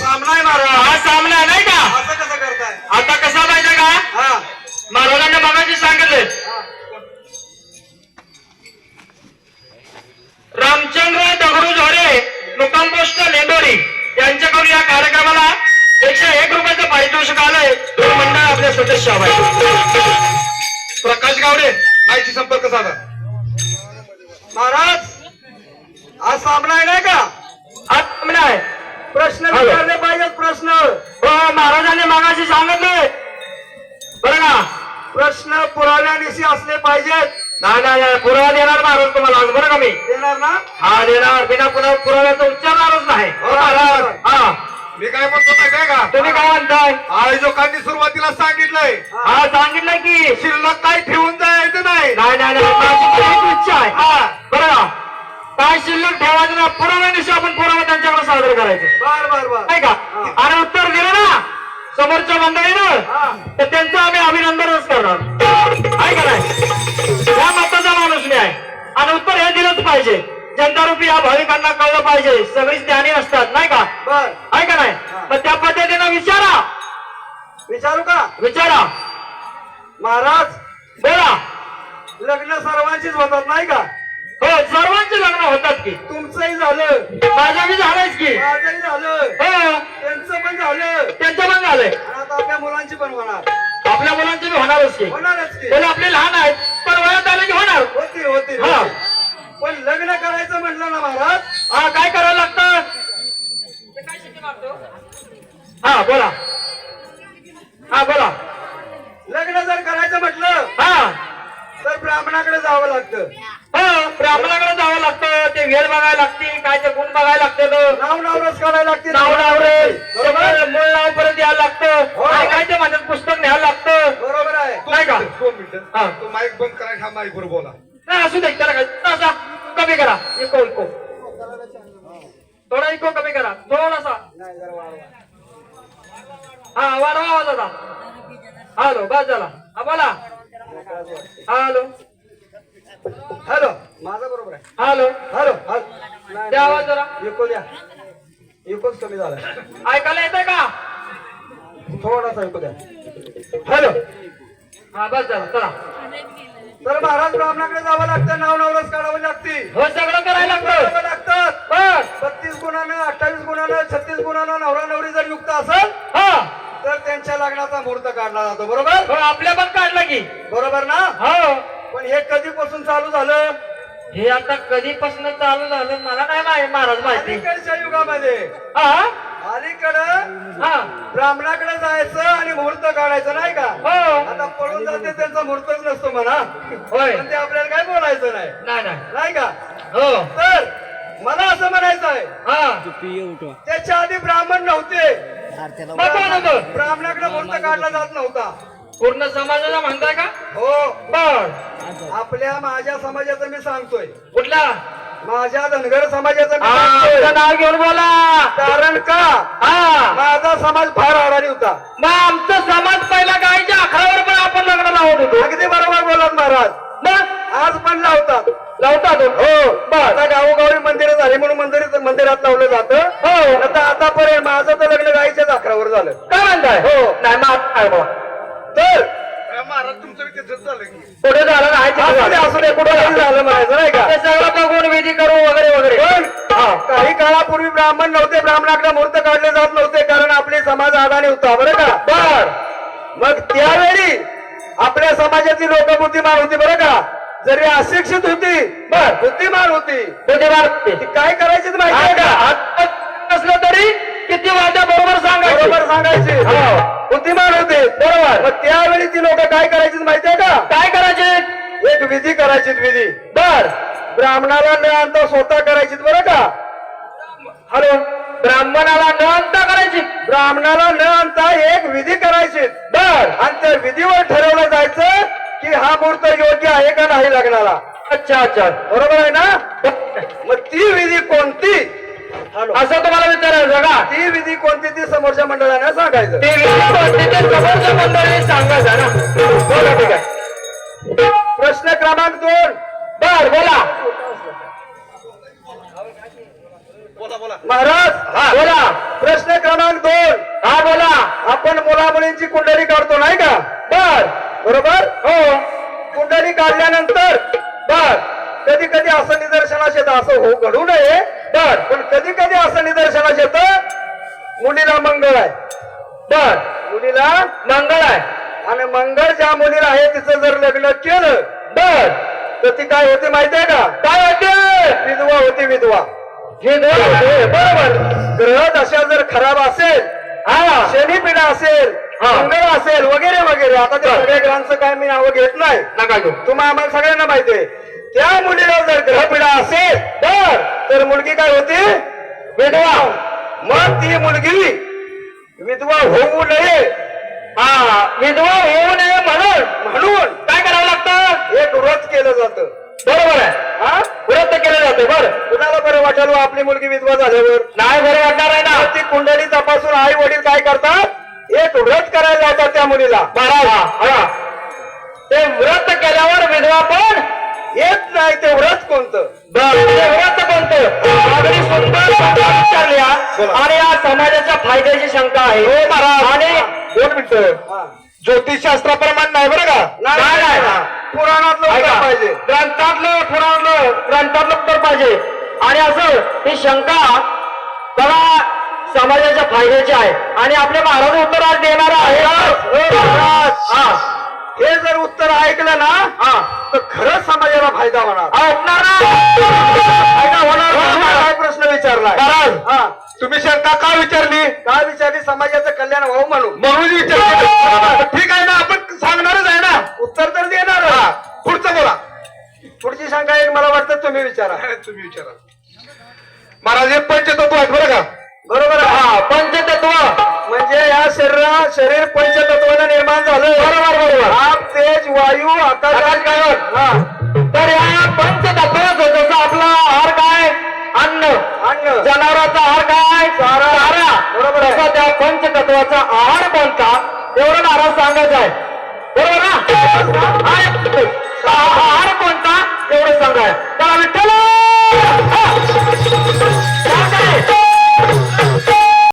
सामना आहे महाराज हा सामना नाही का? असं कसं करताय? आता कसा माहितीये का? हा. महाराजांनी सांगितले. हा. रामचंद्र दगडू झोरे मुक्काम पोस्ट लेंडोरी यांच्याकडून या कार्यक्रमाला एकशे एक रुपयाचं पारितोषिक आलंय. दोन मंडळ आपले सदस्य हवाय प्रकाश गावडे. माहिती संपर्क साधा. महाराज आज सामना आहे नाही का? प्रश्न. विचारले पाहिजेत प्रश्न. हो महाराजांनी मगाशी सांगितलंय बरं का? प्रश्न पुराव्यानिशी असले पाहिजेत. नाही नाही पुरावा देणार महाराज तुम्हाला आज बरं का मी? देणार ना? हा देणार. बिना पुन्हा पुराव्याचा उच्चारणारच नाही. हो, महाराज. हा. मी काय म्हणतो माहिती का? तुम्ही काय म्हणताय? आयोजकांनी सुरुवातीला सांगितलंय. हा सांगितलं की. शिल्लक काही ठेवून जायचं नाही. नाही नाही इच्छा आहे. हा. काय शिल्लक ठेवायचं ना पुराव्यानिशी आपण पुरावा त्यांच्याकडे सादर करायचं. बर बर बर. नाही का? आणि उत्तर दिलं ना समोरच्या मंडळीनं. तर त्यांचं आम्ही अभिनंदनच करणार. आहे का नाही? या मताचा माणूस मी आहे. आणि उत्तर हे दिलंच पाहिजे. जनता रूपी या भाविकांना कळलं पाहिजे. सगळीच ज्ञानी असतात नाही का? बर. आहे का नाही? मग त्या पद्धतीनं विचारा. विचारू का? विचारा. महाराज बोला. लग्न सर्वांचीच होतात नाही का? हो सर्वांचे लग्न होतात की? तुमचंही झालं. माझं बी झालंच की. माझंही झालं. हो त्यांचं पण झालं. त्यांचं पण झालंय. आणि आता आपल्या मुलांची पण होणार. आपल्या मुलांचे बी होणारच की. होणारच की. आपले लहान आहेत पण वयात आले की होणार होती होती हा. पण लग्न करायचं म्हटलं ना महाराज हा काय करावं लागतं हा बोला हा बोला लग्न जर करायचं म्हटलं हा तर ब्राह्मणाकडे जावं लागतं. हो ब्राह्मणाकडे जावं लागतं. ते वेळ बघायला लागते काय ते गुण बघायला लागतं नाव नावरच काढायला लागते नाव नाव रे बरोबर सगळं मूळ नाव परत यायला लागतं. हो. आणि काय ते माझं पुस्तक न्यायला लागतं. बरोबर आहे. नाही का? दोन मिनिटं हा. तो माईक बंद करायचा हा माईक वर बोला. नाही असू दे त्याला काय असा कमी करा. Eco eco. थोडा इको कमी करा. थोडासा. हा वाढवा आवाज आता हॅलो बस झाला. हा बोला. हॅलो. हॅलो. माझा बरोबर आहे. हॅलो. Hello hello. द्या आवाज जरा. इको द्या इकोच कमी झाला. ऐकायला येतंय का? थोडासा इको द्या हॅलो. हा बस झालं चला. तर महाराज ब्राह्मणाकडे जावं लागतं नाव नवरच काढावं लागते हो सगळं करायला लागतं. लागतात बत्तीस गुणानं अठ्ठावीस गुणानं छत्तीस गुणानं नवरा नवरी जर युक्त असेल हा. तर त्यांच्या लग्नाचा मुहूर्त काढला जातो बरोबर? हो आपल्या पण काढलं की. बरोबर ना? हो. पण हे कधीपासून चालू झालं? हे आता कधीपासून चालू झालं मला काय माहिती महाराज माहिती. अलीकडच्या युगामध्ये. हा? अलीकडं हा. ब्राह्मणाकडे जायचं आणि मुहूर्त काढायचं नाही का? हो. आता पळून जाते त्यांचा मुहूर्तच नसतो म्हणा. होय. पण ते आपल्याला काय बोलायचं नाही. नाही नाही. नाही का? हो. तर मला असं म्हणायचं आहे हा त्याच्या आधी ब्राह्मण नव्हते. ब्राह्मणाकडे मुहूर्त काढला जात नव्हता. पूर्ण समाजाला म्हणताय का? हो. बर आपल्या माझ्या समाजाचं मी सांगतोय. कुठला? माझ्या धनगर समाजाचं नाव घेऊन बोला. कारण का? हा. माझा समाज फार अडाणी होता. मग आमचा समाज पहिला गायच्या अखरावर पण आपण लग्न लावत होतो. अगदी बरोबर बोलत महाराज. मग? आज पण लावतात. लावतात हो. आता गावोगावी मंदिरं झाली म्हणून मंदिर मंदिरात लावलं जातं. हो. आता आतापर्यंत माझं तर लग्न गाईच्याच अकरावर झालं. काय म्हणताय? हो. नाही मग तर? महाराज तुमचं विचार झालं की. पुढे झालं नाही तिथे असू दे झालं. असू दे कुठं झालं म्हणायचं नाही का? ते सगळं बघून विधी करू वगैरे वगैरे. पण काही काळापूर्वी ब्राह्मण नव्हते ब्राह्मणाकडे मुहूर्त काढले जात नव्हते कारण आपले समाज अडाणी होता बरं का? बर. मग त्यावेळी आपल्या समाजातली लोक बुद्धिमान होती बरं का? जरी अशिक्षित होती बर. बुद्धिमान होती. बुद्धिमान ती काय करायची माहिती आहे का नसलं तरी किती वाटा बरोबर सांगायचं हो. बुद्धिमान होते. बरोबर. मग त्यावेळी ती लोक काय करायची माहिती आहे का? काय करायचे एक विधी करायची विधी. बर. ब्राह्मणाला न आणता स्वतः करायची बरं का? हॅलो. ब्राह्मणाला न अंता करायची ब्राह्मणाला न आणता एक विधी करायची बर. आणि त्या विधीवर ठरवलं जायचं की हा मुहूर्त योग्य आहे का नाही लग्नाला. अच्छा अच्छा. बरोबर आहे ना? मग ती विधी कोणती? असं तुम्हाला विचारायचं का? ती विधी कोणती ती समोरच्या मंडळाने सांगायचं. ते विधी कोणती ते समोरच्या मंडळी सांगायचं ना? बोला ठीक आहे. प्रश्न क्रमांक दोन. बर बोला. महाराज हा. बोला. प्रश्न क्रमांक दोन. हा बोला. आपण मुला मुलींची कुंडली काढतो नाही का? बर. बरोबर? हो. कुंडली काढल्यानंतर बर. कधी कधी असं निदर्शनास येतं असं हो घडू नये. बर पण कधी कधी असं निदर्शनास येतं मुलीला मंगळ आहे. बर मुलीला मंगळ आहे. आणि मंगळ ज्या मुलीला आहे तिचं जर लग्न केलं बर तर ती काय होते माहिती आहे का? काय होते? विधवा होती विधवा. होते बरोबर. ग्रह दशा जर खराब असेल हा. शनीपीडा असेल हा. मंगळ असेल वगैरे वगैरे. आता त्या सगळ्या ग्रहांचं काय मी नावं घेत नाही. नका घेऊ. तुम्हाला आम्हाला सगळ्यांना माहिती आहे. त्या मुलीला जर ग्रहपीडा असेल तर तर मुलगी काय होती? विधवा. मग ती मुलगी विधवा होऊ नये. हा विधवा होऊ नये म्हणून. म्हणून काय करावं लागतं? एक व्रत केलं जातं. बरोबर आहे. हा? व्रत केलं जातं बरं. कुणाला बरं वाटेल हो आपली मुलगी विधवा झाल्यावर? नाही बरं वाटणार आहे ना. ती कुंडली तपासून आई वडील काय करतात? व्रत करायला लावतात त्या मुलीला. बरा हा ते व्रत केल्यावर विधवा पण येत नाही ते व्रत कोणतं? ते व्रत कोणतं? सुंदर विचारल्या. आणि या समाजाच्या फायद्याची शंका आहे. आणि दोन मिनिटं. हा. ज्योतिषशास्त्राप्रमाणे नाही बरं का? नाही नाही पुराणातलं उत्तर पाहिजे. ग्रंथातलं पुराणातलं ग्रंथातलं उत्तर पाहिजे. आणि असं ही शंका बघा समाजाच्या फायद्याची आहे. आणि आपले महाराज उत्तर आज देणार आहे. हो, जर उत्तर ऐकलं ना हा. तर खरंच समाजाला फायदा होणार? फायदा होणार काय प्रश्न विचारलाय? महाराज. हा. तुम्ही शंका का विचारली? काय विचारली? समाजाचं कल्याण व्हावं म्हणून. म्हणून विचारली. ठीक आहे ना आपण सांगणारच आहे ना. उत्तर तर देणार पुढचं बोला. पुढची शंका एक मला वाटतं तुम्ही विचारा. तुम्ही विचारा. महाराज हे पंचतत्व आहेत बरं का? शरीरा शरीर पंचतत्वानं निर्माण झालं बरोबर बरोबर. आप तेज वायू आकाश आकाश काय हा. तर या पंचतत्व जसं आपला आहार काय? अन्न. अन्न. जनावराचा आहार काय? चारा. बरोबर. तसा त्या पंचतत्वाचा आहार कोणता एवढं महाराज सांगायचं आहे. बरोबर ना?